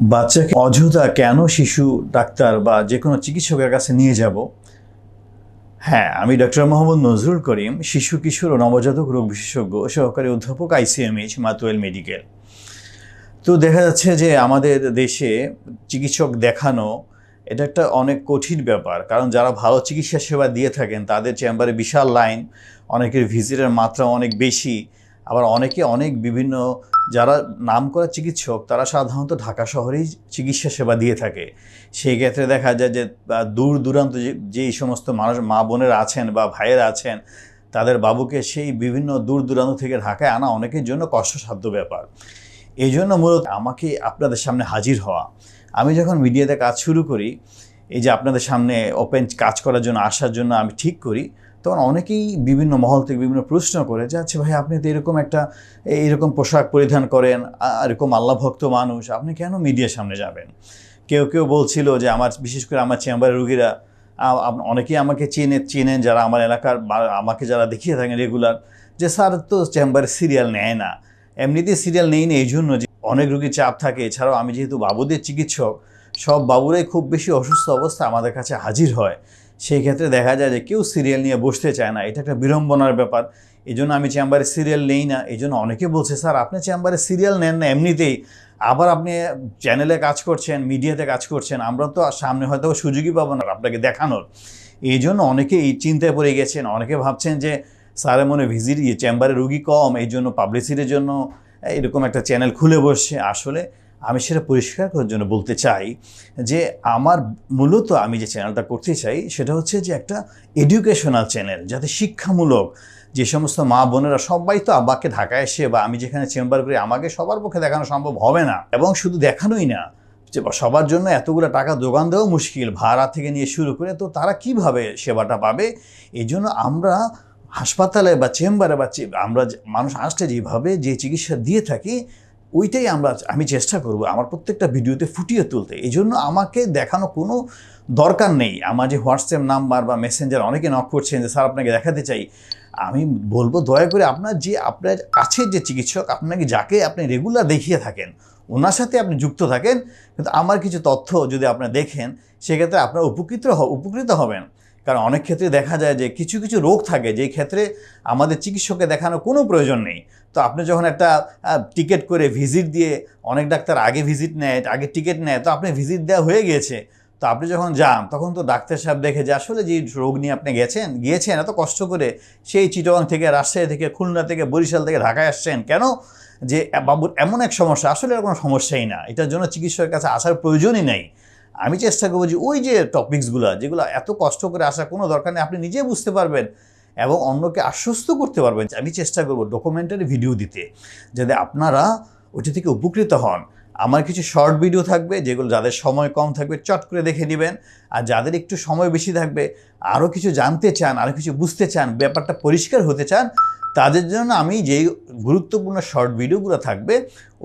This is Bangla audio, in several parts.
বাচ্চাকে অযথা কেন শিশু ডাক্তার বা যে কোনো চিকিৎসকের কাছে নিয়ে যাব? হ্যাঁ আমি ডক্টর মোহাম্মদ নজরুল করিম, শিশু কিশোর ও নবজাতক রোগ বিশেষজ্ঞ সহকারী অধ্যাপক আইসিএমএইচ মাতুয়েল মেডিকেল। তো দেখা যাচ্ছে যে আমাদের দেশে চিকিৎসক দেখানো, এটা একটা অনেক কঠিন ব্যাপার। কারণ যারা ভালো চিকিৎসা সেবা দিয়ে থাকেন, তাদের চেম্বারে বিশাল লাইন, অনেকের ভিজিটের মাত্রা অনেক বেশি। আবার অনেকে অনেক বিভিন্ন, যারা নাম করা চিকিৎসক, তারা সাধারণত ঢাকা শহরেই চিকিৎসা সেবা দিয়ে থাকে। সেই ক্ষেত্রে দেখা যায় যে দূর দূরান্ত যে, যেই সমস্ত মানুষ, মা বোনেরা আছেন বা ভাইয়েরা আছেন, তাদের বাবুকে সেই বিভিন্ন দূর দূরান্ত থেকে ঢাকায় আনা অনেকের জন্য কষ্টসাধ্য ব্যাপার। এই জন্য মূলত আমাকে আপনাদের সামনে হাজির হওয়া। আমি যখন মিডিয়াতে কাজ শুরু করি, এই যে আপনাদের সামনে ওপেন কাজ করার জন্য, আসার জন্য আমি ঠিক করি তখন অনেকেই বিভিন্ন মহল থেকে বিভিন্ন প্রশ্ন করে যে আচ্ছা ভাই, আপনি তো এরকম একটা, এরকম পোশাক পরিধান করেন এরকম আল্লাভক্ত মানুষ, আপনি কেন মিডিয়ার সামনে যাবেন? কেউ কেউ বলছিল যে, আমার, বিশেষ করে আমার চেম্বারের রুগীরা অনেকেই আমাকে চেনে, চেনেন যারা আমার এলাকার আমাকে যারা দেখিয়ে থাকেন রেগুলার, যে, স্যার, তো চেম্বারে সিরিয়াল নেয় না। এমনিতেই সিরিয়াল নেই না এই জন্য যে, অনেক রুগীর চাপ থাকে। এছাড়াও আমি যেহেতু বাবুদের চিকিৎসক, সব বাবুরাই খুব বেশি অসুস্থ অবস্থা আমাদের কাছে হাজির হয়। সেই ক্ষেত্রে দেখা যায় যে কেউ সিরিয়াল নিয়ে বসতে চায় না। এটা একটা বিড়ম্বনার ব্যাপার। এই জন্য আমি চেম্বারে সিরিয়াল নেই না। এই জন্য অনেকে বলছে, স্যার, আপনি চেম্বারে সিরিয়াল নেন না এমনিতেই। আবার আপনি চ্যানেলে কাজ করছেন, মিডিয়াতে কাজ করছেন। আমরা তো সামনে হয়তো সুযোগই পাবো না আপনাকে দেখানোর। এই জন্য অনেকেই চিন্তায় পড়ে গেছেন। অনেকে ভাবছেন যে স্যারের মনে ভিজিট চেম্বারে রুগী কম, এই জন্য পাবলিসিটির জন্য এরকম একটা চ্যানেল খুলে বসছে। আসলে আমি সেটা পরিষ্কার করার জন্য বলতে চাই যে আমার মূলত আমি যে চ্যানেলটা করতে চাই সেটা হচ্ছে যে একটা এডুকেশনাল চ্যানেল যাতে শিক্ষামূলক যে সমস্ত মা বোনেরা সবাই তো আব্বাকে ঢাকায় এসে বা আমি যেখানে চেম্বার করি, আমাকে সবার পক্ষে দেখানো সম্ভব হবে না। এবং শুধু দেখানোই না, যে সবার জন্য এতগুলো টাকা যোগান দেওয়া মুশকিল। ভাড়া থেকে নিয়ে শুরু করে তো তারা কীভাবে সেবাটা পাবে? এই জন্য আমরা হাসপাতালে বা চেম্বারে বা আমরা মানুষ আসলে যেভাবে যে চিকিৎসা দিয়ে থাকি ওইটাই আমরা আমি চেষ্টা করব আমার প্রত্যেকটা ভিডিওতে ফুটিয়ে তুলতে। এই জন্য আমাকে দেখানো কোনো দরকার নেই। আমার যে হোয়াটসঅ্যাপ নাম্বার বা মেসেঞ্জার অনেকে নক করছেন যে, স্যার, আপনাকে দেখাতে চাই। আমি বলব, দয়া করে আপনার যে, আপনার কাছের যে চিকিৎসক, আপনাকে যাকে আপনি রেগুলার দেখিয়ে থাকেন, ওনার সাথে আপনি যুক্ত থাকেন, কিন্তু আমার কিছু তথ্য যদি আপনি দেখেন, সেক্ষেত্রে আপনারা উপকৃত উপকৃত হবেন। কারণ অনেক ক্ষেত্রে দেখা যায় যে, কিছু কিছু রোগ থাকে, যেই ক্ষেত্রে আমাদের চিকিৎসককে দেখানোর কোনো প্রয়োজন নেই। তো আপনি যখন একটা টিকিট করে ভিজিট দিয়ে, অনেক ডাক্তার আগে ভিজিট নেয়, আগে টিকিট নেয়, তো আপনি ভিজিট দেওয়া হয়ে গিয়েছে তো আপনি যখন যান, তখন তো ডাক্তার সাহেব দেখে যে আসলে যে রোগ নিয়ে আপনি গেছেন, গিয়েছেন, এত কষ্ট করে সেই চিটগাং থেকে, রাজশাহী থেকে, খুলনা থেকে, বরিশাল থেকে ঢাকায় আসছেন কেন? যে বাবুর এমন এক সমস্যা, আসলে কোনো সমস্যাই না। এটার জন্য চিকিৎসকের কাছে আসার প্রয়োজনই নেই। আমি চেষ্টা করব যে ওই যে টপিকসগুলো যেগুলো এত কষ্ট করে আসার কোনো দরকার নেই, আপনি নিজে বুঝতে পারবেন এবং অন্যকে আশ্বস্ত করতে পারবেন আমি চেষ্টা করব ডকুমেন্টারি ভিডিও দিতে, যাতে আপনারা ওটি থেকে উপকৃত হন। আমার কিছু শর্ট ভিডিও থাকবে, যেগুলো যাদের সময় কম থাকবে, চট করে দেখে নেবেন। আর যাদের একটু সময় বেশি থাকবে আরও কিছু জানতে চান আরও কিছু বুঝতে চান, ব্যাপারটা পরিষ্কার হতে চান, তাদের জন্য আমি যেই গুরুত্বপূর্ণ শর্ট ভিডিওগুলো থাকবে,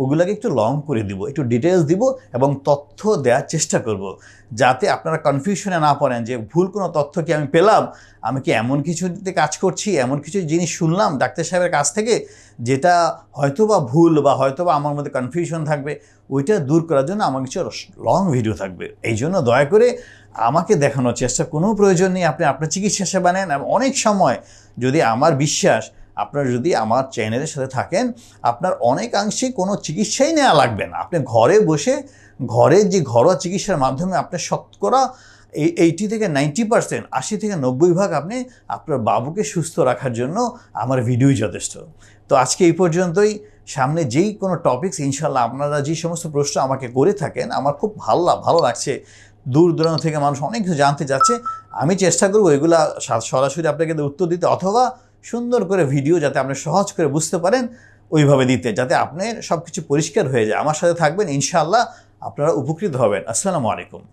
ওগুলোকে একটু লং করে দিব, একটু ডিটেলস দিব এবং তথ্য দেওয়ার চেষ্টা করব। যাতে আপনারা কনফিউশনে না পড়েন যে ভুল কোনো তথ্য কি আমি পেলাম, আমি কি এমন কিছুতে কাজ করছি, এমন কিছু জিনিস শুনলাম ডাক্তার সাহেবের কাছ থেকে যেটা হয়তো বা ভুল বা হয়তো বা আমার মধ্যে কনফিউশন থাকবে, ওইটা দূর করার জন্য আমার কিছু লং ভিডিও থাকবে। এই জন্য দয়া করে আমাকে দেখানোর চেষ্টা, কোনো প্রয়োজন নেই, আপনি আপনার চিকিৎসা সেবা নেন। অনেক সময় যদি আমার বিশ্বাস আপনারা যদি আমার চ্যানেলের সাথে থাকেন, আপনার অনেকাংশেই কোনো চিকিৎসাই নেওয়া লাগবে না। আপনি ঘরে বসে, ঘরে যে ঘরোয়া চিকিৎসার মাধ্যমে আপনার শতকরা এই এইটি থেকে নাইনটি পার্সেন্ট, আশি থেকে নব্বই ভাগ আপনি আপনার বাবুকে সুস্থ রাখার জন্য আমার ভিডিওই যথেষ্ট। তো আজকে এই পর্যন্তই। সামনে যেই কোনো টপিকস ইনশাল্লাহ আপনারা যে সমস্ত প্রশ্ন আমাকে করে থাকেন, আমার খুব ভালো ভালো লাগছে। দূর দূরান্ত থেকে মানুষ অনেক কিছু জানতে চাচ্ছে। আমি চেষ্টা করব এগুলা সরাসরি আপনাকে উত্তর দিতে অথবা সুন্দর করে ভিডিও যাতে আপনি সহজ করে বুঝতে পারেন, ওইভাবে দিতে, যাতে আপনি সব কিছু পরিষ্কার হয়ে যায়। আমার সাথে থাকবেন, ইনশাআল্লাহ আপনারা উপকৃত হবেন। আসসালামু আলাইকুম।